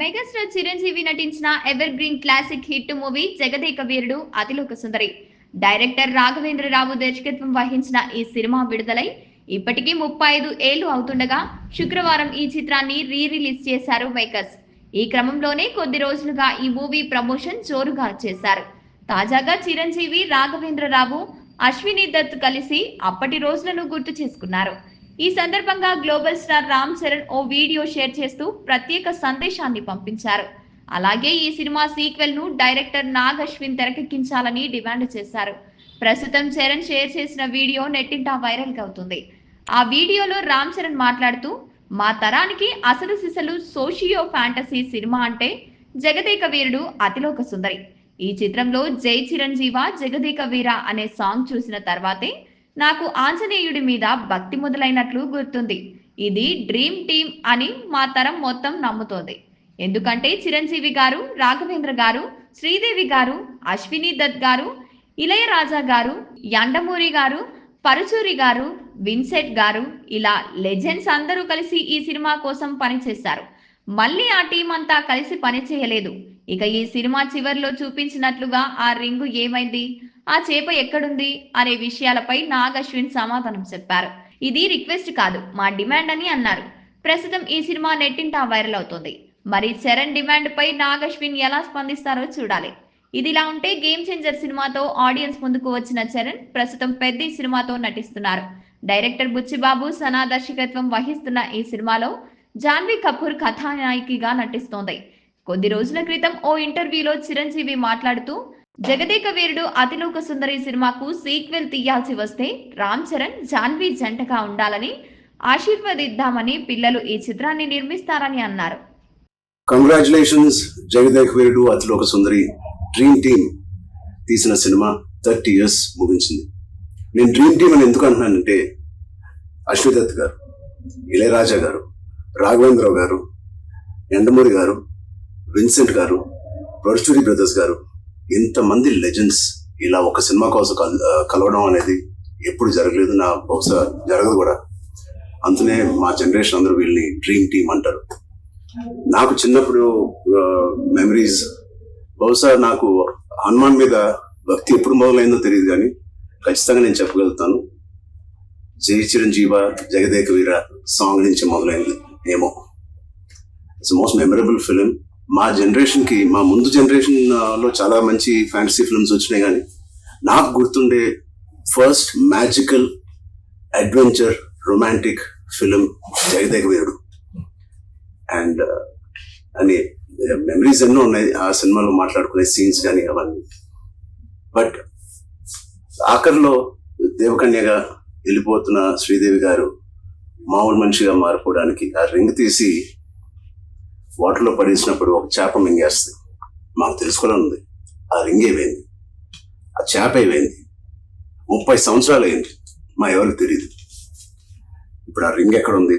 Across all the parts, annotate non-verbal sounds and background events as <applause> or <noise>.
Megastar Chiranjeevi నటించిన evergreen classic hit movie Jagadeka Veerudu Athiloka Sundari. Director Raghavendra Rao దర్శకత్వం వహించిన ఈ సినిమా విడుదలై ఇప్పటికీ ముప్పై ఐదు ఏళ్ళు అవుతుండగా శుక్రవారం ఈ చిత్రాన్ని రీ రిలీజ్ చేశారు మేకర్స్ ఈ క్రమంలోనే కొద్ది రోజులుగా ఈ మూవీ ప్రమోషన్ జోరుగా చేశారు. తాజాగా చిరంజీవి రాఘవేంద్రరావు అశ్విని దత్ కలిసి అప్పటి రోజులను గుర్తు చేసుకున్నారు. ఈ సందర్భంగా గ్లోబల్ స్టార్ రామ్ చరణ్ ఓ వీడియో షేర్ చేస్తూ ప్రత్యేక సందేశాన్ని పంపించారు. అలాగే ఈ సినిమా సీక్వెల్ను డైరెక్టర్ నాగ్ అశ్విన్ తెరకెక్కించాలని డిమాండ్ చేశారు. ప్రస్తుతం చరణ్ షేర్ చేసిన వీడియో నెట్టింట వైరల్ అవుతుంది. ఆ వీడియోలో రామ్ చరణ్ మాట్లాడుతూ మా తరానికి అసలు సిసలు సోషియో ఫ్యాంటసీ సినిమా అంటే జగదేక వీరుడు అతిలోక సుందరి. ఈ చిత్రంలో జై చిరంజీవ జగదేక వీర అనే సాంగ్ చూసిన తర్వాతే నాకు ఆంజనేయుడి మీద భక్తి మొదలైనట్లు గుర్తుంది. ఇది డ్రీమ్ టీమ్ అని మా తరం మొత్తం నమ్ముతోంది. ఎందుకంటే చిరంజీవి గారు రాఘవేంద్ర గారు శ్రీదేవి గారు అశ్విని దత్ గారు ఇళయరాజా గారు యండమూరి గారు పరుచూరి గారు విన్సెట్ గారు ఇలా లెజెండ్స్ అందరూ కలిసి ఈ సినిమా కోసం పనిచేశారు. మళ్ళీ ఆ టీం అంతా కలిసి పని చేయలేదు ఇక ఈ సినిమా చివర్లో చూపించినట్లుగా ఆ రింగు ఏమైంది? ఆ చేప ఎక్కడుంది అనే విషయాలపై నాగ్ అశ్విన్ సమాధానం చెప్పారు. ఇది రిక్వెస్ట్ కాదు మా డిమాండ్ అని అన్నారు. ప్రస్తుతం ఈ సినిమా నెట్టింటా వైరల్ అవుతుంది. మరి చరణ్ డిమాండ్ పై నాగ్ అశ్విన్ ఎలా స్పందిస్తారో చూడాలి. ఇదిలా ఉంటే గేమ్ చేంజర్ సినిమాతో ఆడియన్స్ ముందుకు వచ్చిన చరణ్ ప్రస్తుతం పెద్ద సినిమాతో నటిస్తున్నారు. డైరెక్టర్ బుచ్చిబాబు సనా దర్శకత్వం వహిస్తున్న ఈ సినిమాలో జాన్వీ కపూర్ కథానాయికగా నటిస్తోంది. కొద్ది రోజుల క్రితం ఓ ఇంటర్వ్యూలో చిరంజీవి మాట్లాడుతూ జగదేక వీరుడు అతిలోక సుందరి సినిమాకు సీక్వెల్ తీయాల్సి వస్తే రామ్ చరణ్ జాన్వీ జంటగా ఉండాలని ఆశీర్వదిద్దామని పిల్లలు ఈ చిత్రాన్ని నిర్మిస్తారని అన్నారు. Congratulations Jagadeka Veerudu Athiloka Sundari dream team తీసిన సినిమా థర్టీ ఇయర్స్ ముగించింది. నేను డ్రీమ్ టీమ్ అని ఎందుకు అంటున్నానంటే అశ్వదత్ గారు ఇళయరాజా గారు రాఘవేంద్రరావు గారు ఎండమూరి గారు విన్సెంట్ గారు పరుచూరి బ్రదర్స్ గారు ఇంతమంది లెజెండ్స్ ఇలా ఒక సినిమా కోసం కల్- కలవడం అనేది ఎప్పుడు జరగలేదు నా బహుశా జరగదు కూడా. అందునే మా జనరేషన్ అందరూ వీళ్ళని డ్రీమ్ టీమ్ అంటారు. నాకు చిన్నప్పుడు మెమరీస్ బహుశా నాకు హనుమాన్ మీద భక్తి ఎప్పుడు మొదలైందో తెలియదు కానీ ఖచ్చితంగా నేను చెప్పగలుగుతాను. జై చిరంజీవ జగదేక వీర సాంగ్ నుంచి మొదలైంది ఏమో. ఇట్స్ మోస్ట్ మెమరబుల్ ఫిలిం మా జనరేషన్కి మా ముందు జనరేషన్లో చాలా మంచి ఫ్యాంటసీ ఫిల్మ్స్ వచ్చినాయి కానీ నాకు గుర్తుండే first magical adventure romantic film Jagadekaveerudu and అని మెమరీస్ ఎన్నో ఉన్నాయి ఆ సినిమాలో మాట్లాడుకునే సీన్స్ కానీ అవన్నీ. బట్ ఆఖరిలో దేవకన్యగా వెళ్ళిపోతున్న శ్రీదేవి గారు మామూలు మనిషిగా మారిపోవడానికి ఆ రింగ్ తీసి వాటర్లో పడేసినప్పుడు ఒక చేప మింగేస్తుంది. మాకు తెలుసుకోవాలని ఉంది. ఆ రింగ్ ఏమైంది ఆ చేప ఏమైంది ముప్పై సంవత్సరాలు అయింది. మా ఎవరికి తెలియదు ఇప్పుడు ఆ రింగ్ ఎక్కడ ఉంది?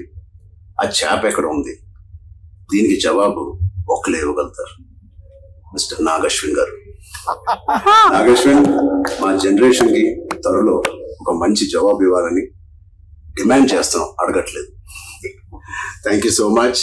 ఆ చేప ఎక్కడ ఉంది? దీనికి జవాబు ఒక్కలే ఇవ్వగలుగుతారు. మిస్టర్ నాగశ్విన్ గారు. <laughs> నాగశ్విన్ మా జనరేషన్కి త్వరలో ఒక మంచి జవాబు ఇవ్వాలని డిమాండ్ చేస్తున్నాం. అడగట్లేదు. Thank you so much